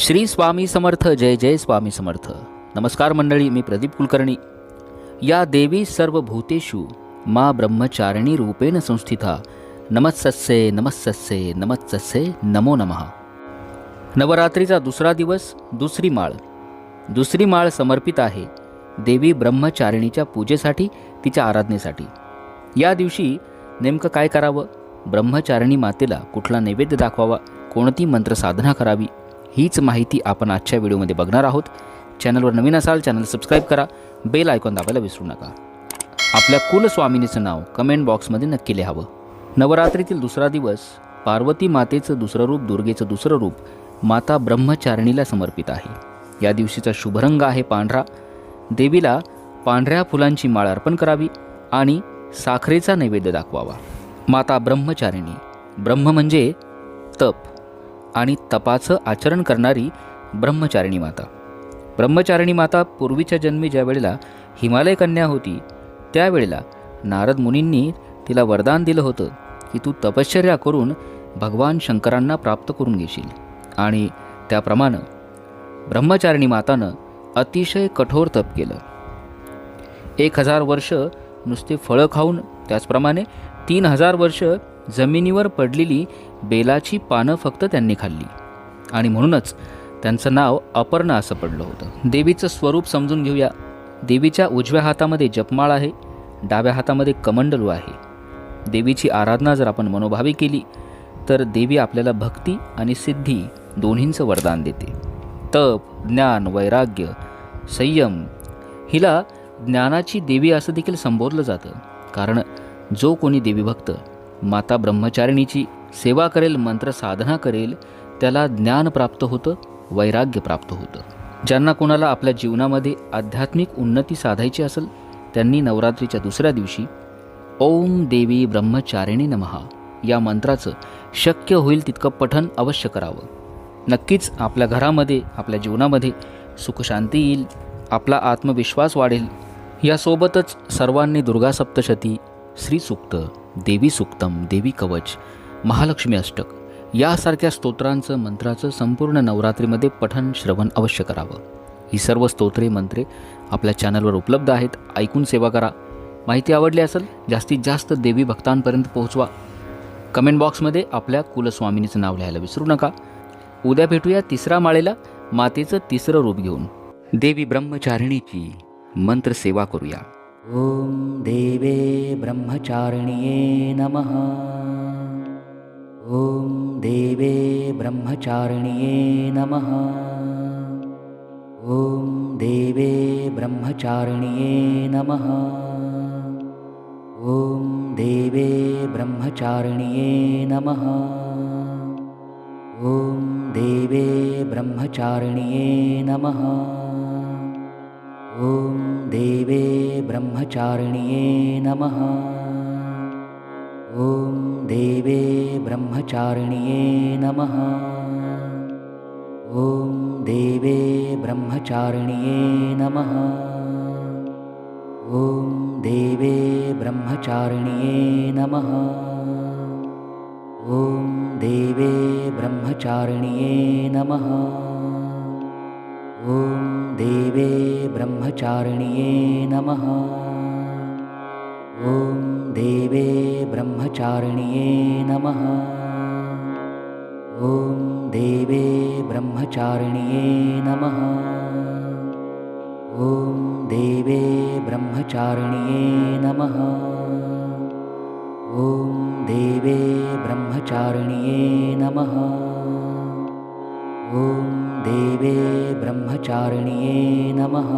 श्री स्वामी समर्थ जय जय स्वामी समर्थ. नमस्कार मंडळी मी प्रदीप कुलकर्णी. या देवी सर्व भूतेषु मा ब्रह्मचारिणी रूपेण संस्थिता. नमस्सस्ये नमस्सस्ये नमस्सस्ये नमो नमः. नवरात्रीचा दुसरा दिवस दुसरी माळ. दुसरी माळ समर्पित आहे देवी ब्रह्मचारिणीच्या पूजेसाठी तिच्या आराधनेसाठी. या दिवशी नेमकं काय करावं? ब्रह्मचारिणी मातेला कुठला नैवेद्य दाखवावा? कोणती मंत्रसाधना करावी? हीच माहिती आपण आजच्या व्हिडिओमध्ये बघणार आहोत. चॅनलवर नवीन असाल चॅनल सबस्क्राईब करा. बेल आयकॉन दाबायला विसरू नका. आपल्या कुलस्वामिनीचं नाव कमेंट बॉक्समध्ये नक्की लिहावं. नवरात्रीतील दुसरा दिवस पार्वती मातेचं दुसरं रूप दुर्गेचं दुसरं रूप माता ब्रह्मचारिणीला समर्पित आहे. या दिवशीचा शुभरंग आहे पांढरा. देवीला पांढऱ्या फुलांची माळ अर्पण करावी आणि साखरेचा नैवेद्य दाखवावा. माता ब्रह्मचारिणी. ब्रह्म म्हणजे तप. आणि तपाचं आचरण करणारी ब्रह्मचारिणी माता. ब्रह्मचारिणी माता पूर्वीच्या जन्मी ज्या वेळेला हिमालय कन्या होती त्यावेळेला नारद मुनींनी तिला वरदान दिलं होतं की तू तपश्चर्या करून भगवान शंकरांना प्राप्त करून घेशील. आणि त्याप्रमाणे ब्रह्मचारिणी मातानं अतिशय कठोर तप केलं. एक हजार वर्ष नुसते फळं खाऊन त्याचप्रमाणे तीन हजार वर्ष जमिनीवर पडलेली बेलाची पानं फक्त त्यांनी खाल्ली. आणि म्हणूनच त्यांचं नाव अपर्णा असं पडलं होतं. देवीचं स्वरूप समजून घेऊया. देवीच्या उजव्या हातामध्ये जपमाळ आहे डाव्या हातामध्ये कमंडलू आहे. देवीची आराधना जर आपण मनोभावी केली तर देवी आपल्याला भक्ती आणि सिद्धी दोन्हींचं वरदान देते. तप ज्ञान वैराग्य संयम हिला ज्ञानाची देवी असं देखील संबोधलं जातं. कारण जो कोणी देवी भक्त माता ब्रह्मचारिणीची सेवा करेल मंत्र साधना करेल त्याला ज्ञान प्राप्त होतं वैराग्य प्राप्त होतं. ज्यांना कोणाला आपल्या जीवनामध्ये आध्यात्मिक उन्नती साधायची असेल त्यांनी नवरात्रीच्या दुसऱ्या दिवशी ओम देवी ब्रह्मचारिणी नमहा या मंत्राचं शक्य होईल तितकं पठन अवश्य करावं. नक्कीच आपल्या घरामध्ये आपल्या जीवनामध्ये सुखशांती येईल आपला आत्मविश्वास वाढेल. यासोबतच सर्वांनी दुर्गा सप्तशती श्री सुक्त देवी सुक्तम देवी कवच महालक्ष्मी अष्टक. यासारख्या स्तोत्रांचं मंत्राचं संपूर्ण नवरात्रीमध्ये पठन श्रवण अवश्य करावं. ही सर्व स्तोत्रे मंत्रे आपल्या चॅनलवर उपलब्ध आहेत. ऐकून सेवा करा. माहिती आवडली असेल जास्तीत जास्त देवी भक्तांपर्यंत पोहोचवा. कमेंट बॉक्समध्ये आपल्या कुलस्वामिनीचं नाव लिहायला विसरू नका. उद्या भेटूया तिसऱ्या माळेला मातेचं तिसरं रूप घेऊन. देवी ब्रह्मचारिणीची मंत्र सेवा करूया. ओम देवे ब्रह्मचारिणीये नमः। ओम देवे ब्रह्मचारिणीये नमः। ओम देवे ब्रह्मचारिणीये नमः। ओम देवे ब्रह्मचारिणीये नमः। ॐ देवे ब्रह्मचारिण्ये नमः ॐ देवे ब्रह्मचारिण्ये नमः। ॐ देवे ब्रह्मचारिण्ये नमः। ॐ देवे ब्रह्मचारिण्ये नमः। ॐ देवे ब्रह्मचारिण्ये नमः। ॐ देवे ब्रह्मचारिण्ये नमः ॐ देवे ब्रह्मचारिण्ये नमः। ॐ देवे ब्रह्मचारिण्ये नमः। ॐ देवे ब्रह्मचारिण्ये नमः। ॐ देवे ब्रह्मचारिण्ये नमः। ॐ देवे ब्रह्मचारिण्ये नमः। ॐ देवे ब्रह्मचारिण्ये नमः।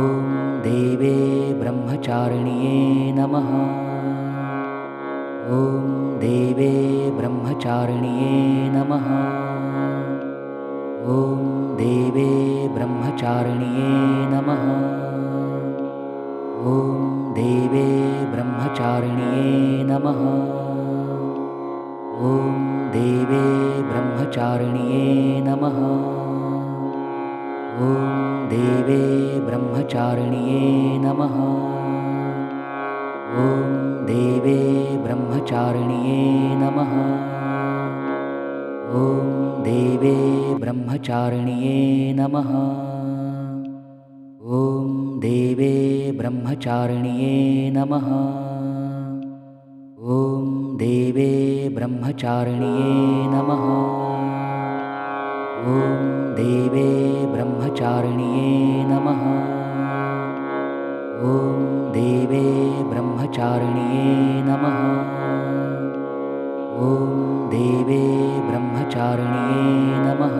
ॐ देवे ब्रह्मचारिण्ये नमः। ॐ देवे ब्रह्मचारिण्ये नमः। ॐ देवे ब्रह्मचारिण्ये नमः। ॐ देवे ब्रह्मचारिण्ये नमः। ॐ देवे ब्रह्मचारिण्ये नमः। ॐ देवे ब्रह्मचारिण्ये नमः। ॐ देवे ब्रह्मचारिण्ये नमः। ॐ देवे ब्रह्मचारिण्ये नमः। ॐ देवे ब्रह्मचारिण्ये नमः। ॐ देवे ब्रह्मचारिण्ये नमः। ॐ देवे ब्रह्मचारिण्ये नमः। ॐ देवे ब्रह्मचारिण्ये नमः। ॐ देवे ब्रह्मचारिण्ये नमः।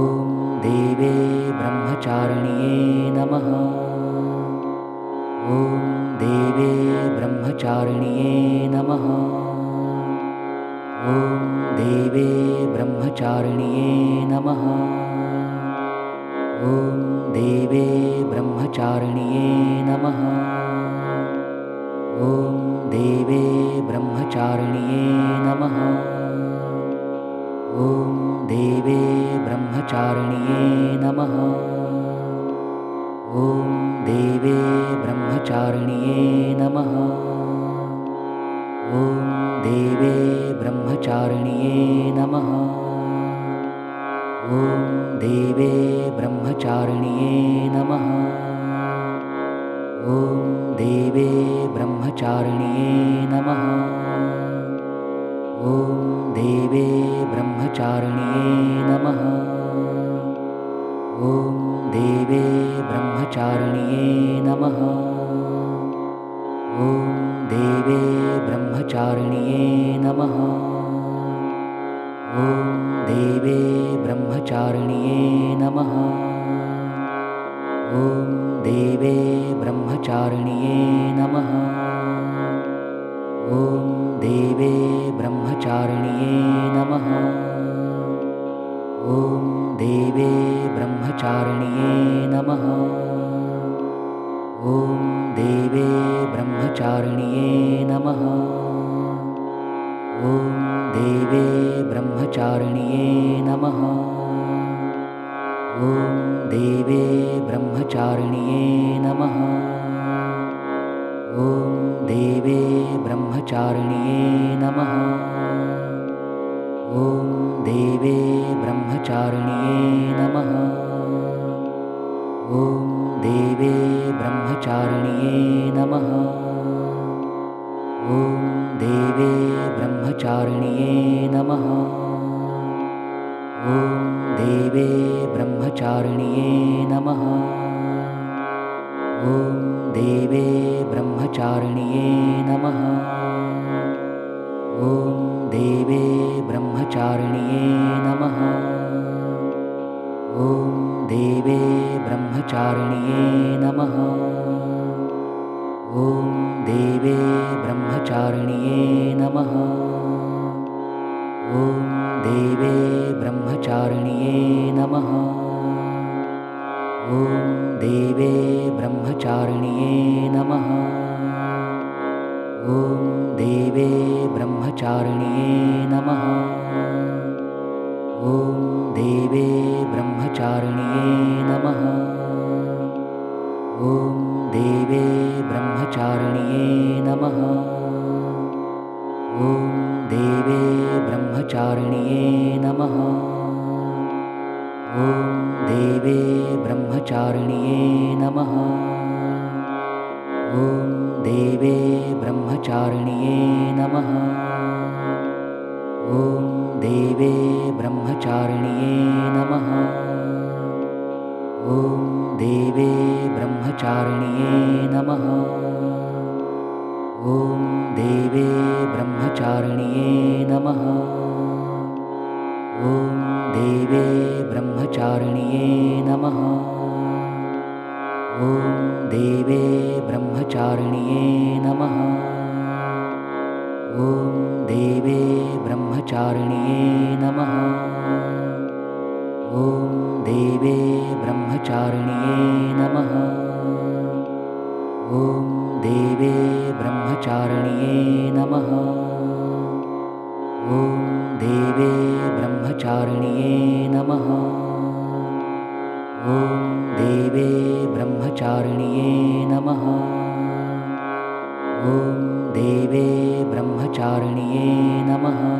ॐ देवे ब्रह्मचारिण्ये नमः। ॐ देवे ब्रह्मचारिण्ये नमः। ॐ देवे ब्रह्मचारिण्ये नमः। ॐ देवे ब्रह्मचारिण्ये नमः। ॐ देवे ब्रह्मचारिण्ये नमः। ॐ देवे ब्रह्मचारिण्ये नमः। ॐ देवे ब्रह्मचारिण्ये नमः ॐ देवे ब्रह्मचारिण्ये नमः। ॐ देवे ब्रह्मचारिण्ये नमः। ॐ देवे ब्रह्मचारिण्ये नमः। ॐ देवे ब्रह्मचारिण्ये नमः। ॐ देवे ब्रह्मचारिण्ये नमः। ॐ देवे ब्रह्मचारिण्ये नमः। ॐ देवे ब्रह्मचारिण्ये नमः। ॐ देवे ब्रह्मचारिण्ये नमः। ॐ देवे ब्रह्मचारिण्ये नमः। ॐ देवे ब्रह्मचारिण्ये नमः ॐ देवे ब्रह्मचारिण्ये नमः। ॐ देवे ब्रह्मचारिण्ये नमः। ॐ देवे ब्रह्मचारिण्ये नमः। ॐ देवे ब्रह्मचारिण्ये नमः। ॐ देवे ब्रह्मचारिण्ये नमः। ॐ ब्रह्मचारिण्ये नमः। ॐ देवे ब्रह्मचारिण्ये नमः। ॐ देवे ब्रह्मचारिण्ये नमः। ॐ देवे ब्रह्मचारिण्ये नमः। ॐ देवे ब्रह्मचारिण्ये नमः। ॐ देवे ब्रह्मचारिण्ये नमः। ॐ देवे ब्रह्मचारिण्ये नमः। ॐ देवे ब्रह्मचारिण्ये नमः। ॐ देवे ब्रह्मचारिण्ये नमः। ॐ देवे ब्रह्मचारिण्ये नमः। ॐ देवे ब्रह्मचारिण्ये नमः। ॐ देवे ब्रह्मचारिण्ये नमः। ॐ देवे ब्रह्मचारिण्ये नमः। ॐ देवे ब्रह्मचारिण्ये नमः। ॐ देवे ब्रह्मचारिण्ये नमः। ॐ देवे ब्रह्मचारिण्ये नमः। ॐ देवे ब्रह्मचारिण्ये नमः। ॐ देवे ब्रह्मचारिण्ये नमः। ॐ देवे ब्रह्मचारिण्ये नमः। ॐ देवे ब्रह्मचारिण्ये नमः ॐ देवे ब्रह्मचारिण्ये नमः। ॐ देवे ब्रह्मचारिण्ये नमः। ॐ देवे ब्रह्मचारिण्ये नमः। ॐ देवे ब्रह्मचारिण्ये नमः। ॐ देवे ब्रह्मचारिण्ये नमः चारण्ये नमः।